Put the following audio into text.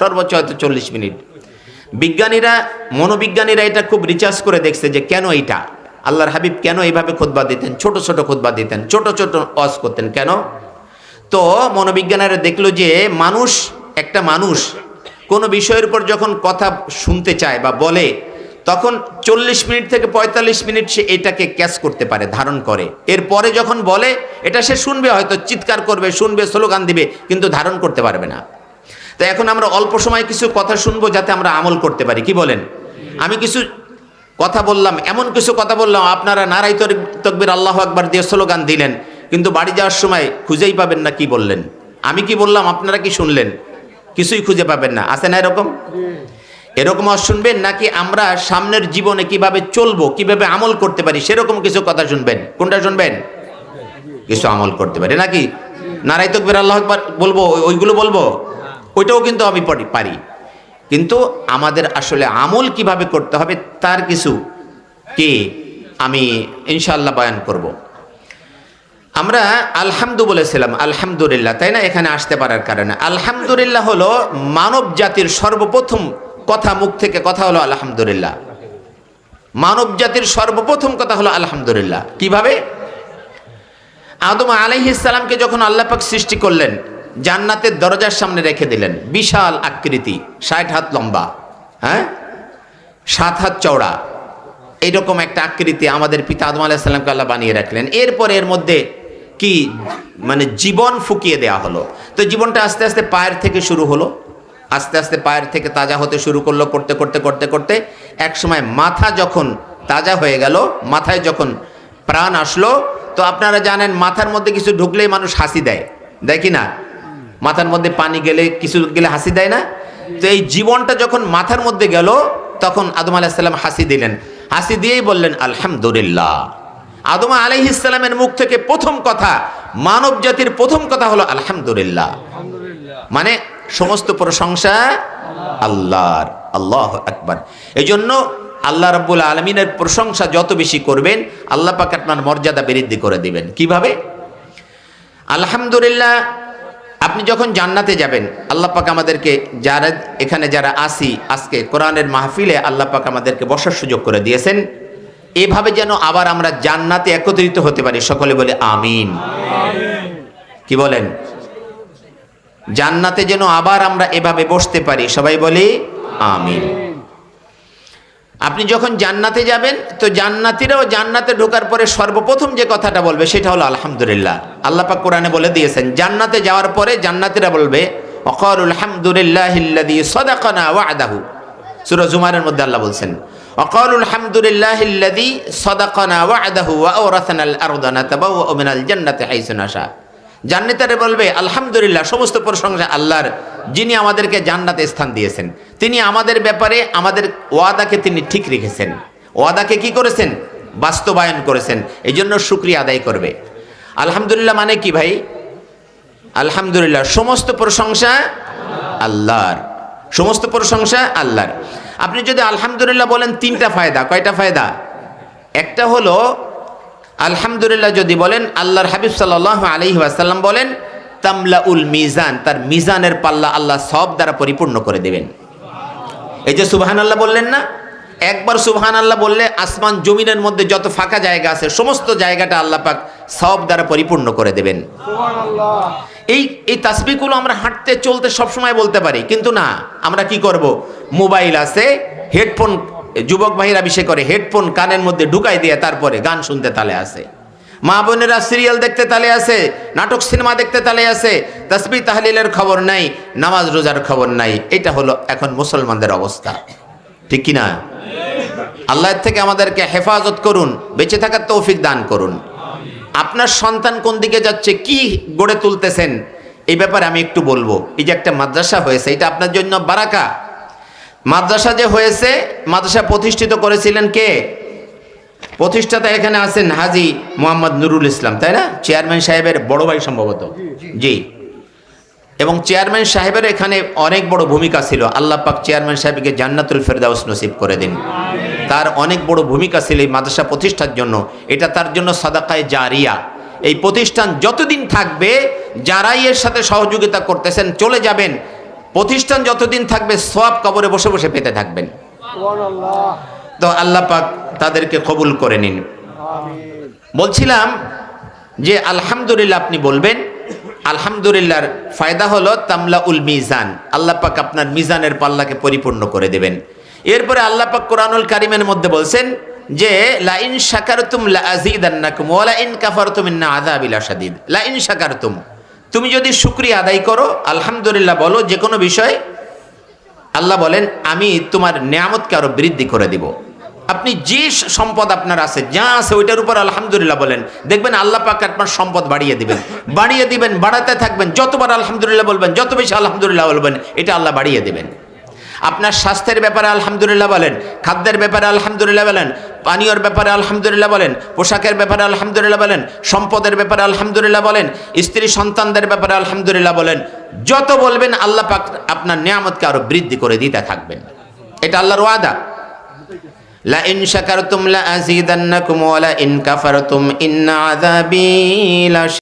সর্বোচ্চ হয়তো চল্লিশ মিনিট। বিজ্ঞানীরা, মনোবিজ্ঞানীরা এটা খুব রিচার্জ করে দেখছে যে কেন এইটা? আল্লাহর হাবিব কেন এইভাবে খুতবা দিতেন? ছোট ছোট খুতবা দিতেন, ছোট ছোট অজ করতেন কেন? তো মনোবিজ্ঞানীরা দেখল যে মানুষ, একটা মানুষ কোনো বিষয়ের উপর যখন কথা শুনতে চায় বা বলে, তখন চল্লিশ মিনিট থেকে পঁয়তাল্লিশ মিনিট সে এটাকে ক্যাচ করতে পারে, ধারণ করে। এরপরে যখন বলে, এটা সে শুনবে, হয়তো চিৎকার করবে, শুনবে, স্লোগান দিবে, কিন্তু ধারণ করতে পারবে না। তো এখন আমরা অল্প সময় কিছু কথা শুনব যাতে আমরা আমল করতে পারি। কি বলেন? আমি কিছু কথা বললাম, এমন কিছু কথা বললাম, আপনারা নারাই তকবির আল্লাহ আকবার দিয়ে স্লোগান দিলেন, কিন্তু বাড়ি যাওয়ার সময় খুঁজেই পাবেন না কি বললেন? আমি কি বললাম, আপনারা কি শুনলেন? কিছুই খুঁজে পাবেন না। আছে না এরকম? এরকম আর শুনবেন নাকি আমরা সামনের জীবনে কীভাবে চলবো, কীভাবে আমল করতে পারি, সেরকম কিছু কথা শুনবেন। কোনটা শুনবেন? কিছু আমল করতে পারি। নাকি? নারাই তকবির আল্লাহ আকবার বলব ওইগুলো বলব? ওইটাও কিন্তু আমি পারি। কিন্তু আমাদের আসলে আমল কীভাবে করতে হবে তার কিছু কি আমি ইনশাল্লাহ বয়ান করব। আমরা আলহামদু বলেছিলাম আলহামদুলিল্লাহ, তাই না? এখানে আসতে পারার কারণে। আলহামদুলিল্লাহ হলো মানব জাতির সর্বপ্রথম কথা মুখ থেকে কথা হলো আলহামদুলিল্লাহ। মানব জাতির সর্বপ্রথম কথা হলো আলহামদুলিল্লাহ। কীভাবে? আদম আলাইহিসালামকে যখন আল্লাহ পাক সৃষ্টি করলেন জান্নাতের দরজার সামনে রেখে দিলেন। বিশাল আকৃতি, ষাট হাত লম্বা হ্যাঁ? সাত হাত চওড়া। এইরকম একটা আকৃতি আমাদের পিতা আদম আলাইসাল্লামকে আল্লাহ বানিয়ে রাখলেন। এরপরে এর মধ্যে কি মানে জীবন ফুকিয়ে দেওয়া হলো। তো জীবনটা আস্তে আস্তে পায়ের থেকে শুরু হলো। আস্তে আস্তে পায়ের থেকে তাজা হতে শুরু করল, করতে করতে করতে করতে। এক সময় মাথা যখন তাজা হয়ে গেল, মাথায় যখন প্রাণ আসলো, তো আপনারা জানেন মাথার মধ্যে কিছু ঢুকলেই মানুষ হাসি দেয়। দেয় কি না? মাথার মধ্যে পানি গেলে কিছু গেলে হাসি দেয় না? তো এই জীবনটা যখন মাথার মধ্যে গেল তখন আদম আলাহিসাল্লাম হাসি দিলেন। হাসি দিয়েই বললেন আলহামদুলিল্লাহ। আদম আলাইহিসাল্লামের মুখ থেকে প্রথম কথা মানব জাতির প্রথম কথা হলো আলহামদুলিল্লাহ। মানে সমস্ত প্রশংসা আল্লাহর আল্লাহ আকবার। এই জন্য আল্লাহ রব্বুল আলমিনের প্রশংসা যত বেশি করবেন আল্লাহ পাক আপনার মর্যাদা বৃদ্ধি করে দিবেন। কীভাবে? আলহামদুলিল্লাহ আপনি যখন জান্নাতে যাবেন, আল্লাহ পাক আমাদেরকে যারা এখানে যারা আসি আজকে কোরআনের মাহফিলে, আল্লাহ পাক আমাদেরকে বসার সুযোগ করে দিয়েছেন। এভাবে যেন আবার আমরা জান্নাতে একত্রিত হতে পারি, সকলে বলে আমিন। কি বলেন? জান্নাতে যেন আবার আমরা এভাবে বসতে পারি, সবাই বলি আমিন। আপনি যখন জান্নাতে যাবেন, তো জান্নাতিরাও জান্নাতে ঢোকার পরে সর্বপ্রথম যে কথাটা বলবে সেটা হলো আলহামদুলিল্লাহ। আল্লাহ কোরআনে বলে দিয়েছেন, জান্নাতে যাওয়ার পরে জান্নাতিরা বলবে অকরুল হামদুলিল্লাহিল্লাযী সাদাকানা ওয়া'দাহু। সূরা জুমারের মধ্যে আল্লাহ বলছেন অকরুল হামদুলিল্লাহিল্লাযী সাদাকানা ওয়া'দাহু ওয়া আওরাসানাল আরদা নাতাবাওয়া মিনাল জান্নাতি হাইসু নাশা। জান্নাতারে বলবে, আলহামদুলিল্লাহ, সমস্ত প্রশংসা আল্লাহর। যিনি আমাদেরকে জান্নাতে স্থান দিয়েছেন। তিনি আমাদের ব্যাপারে, আমাদের ওয়াদাকে তিনি ঠিক রেখেছেন। ওয়াদাকে কি করেছেন? বাস্তবায়ন করেছেন। এই জন্য শুক্রিয়া আদায় করবে। আলহামদুলিল্লাহ মানে কি ভাই? আলহামদুলিল্লাহ, সমস্ত প্রশংসা আল্লাহর। সমস্ত প্রশংসা আল্লাহর। আপনি যদি আলহামদুলিল্লাহ বলেন, তিনটা ফায়দা। কয়টা ফায়দা? একটা হলো আলহামদুলিল্লাহ যদি বলেন আল্লাহর হাবিব সাল্লাহ আলহি আসাল্লাম বলেন তামলা উল মিজান তার মিজানের পাল্লা আল্লাহ সব দ্বারা পরিপূর্ণ করে দেবেন। এই যে সুবহান আল্লাহ বললেন না? একবার সুবহান আল্লাহ বললে আসমান জমিনের মধ্যে যত ফাঁকা জায়গা আছে সমস্ত জায়গাটা আল্লাহ পাক সব দ্বারা পরিপূর্ণ করে দেবেন। এই এই তাসবিগুলো আমরা হাঁটতে চলতে সবসময় বলতে পারি কিন্তু না আমরা কি করব? মোবাইল আছে হেডফোন যুবক ভাইরা বিষয় করে, হেডফোন কানের মধ্যে ঢুকাই দিয়ে তারপরে গান শুনতে তালে আসে। মা বোনেরা সিরিয়াল দেখতে তালে আছে নাটক সিনেমা দেখতে তালে আছে তসবি তাহলিলের খবর নাই, নামাজ রোজার খবর নাই, এটা হলো এখন মুসলমানদের অবস্থা। ঠিক কি না আল্লাহ থেকে আমাদেরকে হেফাজত করুন, বেঁচে থাকার তৌফিক দান করুন। আপনার সন্তান কোন দিকে যাচ্ছে, কি গড়ে তুলতেছেন, এই ব্যাপারে আমি একটু বলব। এই যে একটা মাদ্রাসা হয়েছে, এটা আপনার জন্য বারাকা। মাদ্রাসা যে হয়েছে মাদ্রাসা প্রতিষ্ঠিত করেছিলেন কে? প্রতিষ্ঠাতা এখানে আছেন হাজি মোহাম্মদ নুরুল ইসলাম তাই না? চেয়ারম্যান সাহেবের বড় ভাই সম্ভবত। জি এবং চেয়ারম্যান সাহেবের এখানে অনেক বড় ভূমিকা ছিল। আল্লাহ পাক চেয়ারম্যান সাহেবকে জান্নাতুল ফেরদাউস নসিব করে দিন। তার অনেক বড় ভূমিকা ছিল এই মাদ্রাসা প্রতিষ্ঠার জন্য। এটা তার জন্য সাদাকায় জারিয়া। এই প্রতিষ্ঠান যতদিন থাকবে যারাই এর সাথে সহযোগিতা করতেছেন চলে যাবেন। প্রতিষ্ঠান যতদিন থাকবে সব কবরে বসে বসে পেতে থাকবেন। তো আল্লাহ পাক তাদেরকে কবুল করে নিন। বলছিলাম যে, আলহামদুলিল্লাহ আপনি বলবেন, আলহামদুলিল্লাহর ফায়দা হলো তামলা উল মিজান। আল্লাহ পাক আপনার মিজানের পাল্লাকে পরিপূর্ণ করে দেবেন। এরপরে আল্লাহ পাক কোরআনুল কারিমের মধ্যে বলছেন যে, লাইন শাকারতুম লা আযীদান্নাকুম ওয়া লাইন কাফারতুম ইন্না আযাবিলা শাদীদ লাইন শাকারতুম তুমি যদি শুকরিয়া আদায় করো, আলহামদুলিল্লাহ বলো যে কোনো বিষয় আল্লাহ বলেন, আমি তোমার নিয়ামতকে আরও বৃদ্ধি করে দিব। আপনি যে সম্পদ আপনার আছে, যা আছে ওইটার উপর আলহামদুলিল্লাহ বলেন। দেখবেন আল্লাহ পাক আপনার সম্পদ বাড়িয়ে দিবেন। বাড়িয়ে দিবেন, বাড়াতে থাকবেন, যতবার আলহামদুলিল্লাহ বলবেন, যত বেশি আলহামদুলিল্লাহ বলবেন, এটা আল্লাহ বাড়িয়ে দিবেন। আপনার স্বাস্থ্যের ব্যাপারে আলহামদুলিল্লাহ বলেন, খাদ্যের ব্যাপারে আলহামদুলিল্লাহ বলেন পানীয়র ব্যাপারে আলহামদুলিল্লাহ বলেন, পোশাকের ব্যাপারে আলহামদুলিল্লাহ বলেন, সম্পদের ব্যাপারে আলহামদুলিল্লাহ বলেন, স্ত্রী সন্তানদের ব্যাপারে আলহামদুলিল্লাহ বলেন, যত বলবেন আল্লাহ পাক আপনার নিয়ামতকে আরও বৃদ্ধি করে দিতে থাকবেন। এটা আল্লাহর ওয়াদা। লা ইন শাকারতুম লা আযীদান্নাকুম ওয়া লা ইন কাফারতুম ইন্না আযাবি